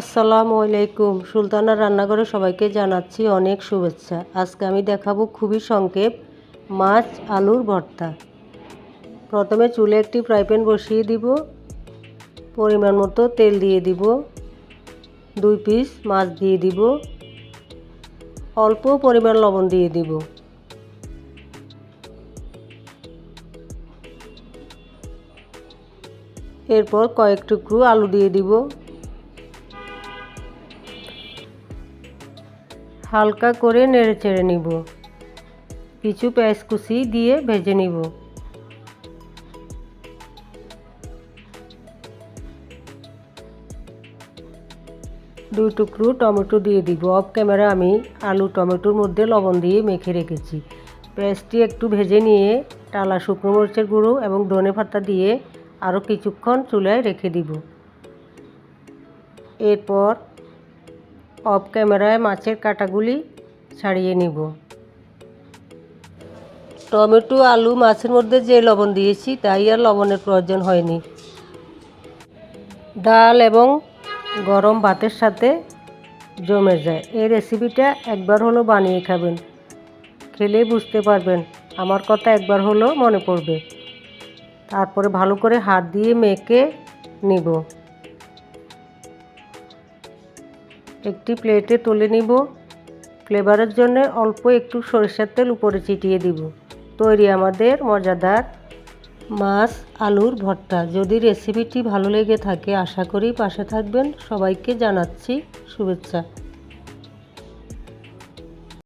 আসসালামু আলাইকুম। সুলতানা রান্নাঘরে সবাইকে জানাচ্ছি অনেক শুভেচ্ছা। আজকে আমি দেখাবো খুবই সংক্ষেপ মাছ আলুর ভর্তা। প্রথমে চুলে একটি ফ্রাই প্যান বসিয়ে দিব। পরিমাণ মতো তেল দিয়ে দিব। দুই পিস মাছ দিয়ে দিব। অল্প পরিমাণ লবণ দিয়ে দিব। এরপর কয়েক টুকরো আলু দিয়ে দিব। হালকা করে নেড়ে চেড়ে নিব। কিছু পেঁয়াজ কুচি দিয়ে ভেজে নিব। দুই টুকরো টমেটো দিয়ে দিব। অফ ক্যামেরা আমি আলু টমেটোর মধ্যে লবণ দিয়ে মেখে রেখেছি। পেঁয়াজটি একটু ভেজে নিয়ে টালা শুকনো মরিচের গুঁড়ো এবং ধনে পাতা দিয়ে আরও কিছুক্ষণ চুলায় রেখে দিব। এরপর অফ ক্যামেরায় মাছের কাটাগুলি ছাড়িয়ে নিব। টমেটো, আলু মাছের মধ্যে যে লবণ দিয়েছি, তাই আর লবণের প্রয়োজন হয়নি। ডাল এবং গরম ভাতের সাথে জমে যায়। এই রেসিপিটা একবার হলো বানিয়ে খাবেন। খেলে বুঝতে পারবেন, আমার কথা একবার হলো মনে পড়বে। তারপরে ভালো করে হাত দিয়ে মেখে নিব। একটি প্লেটে তুলে নিব। ফ্লেভারের জন্য অল্প একটু সরিষার তেল উপরে চিটিয়ে দিব। তৈরি আমাদের মজাদার মাছ আলুর ভর্তা। যদি রেসিপিটি ভালো লেগে থাকে, আশা করি পাশে থাকবেন। সবাইকে জানাচ্ছি শুভেচ্ছা।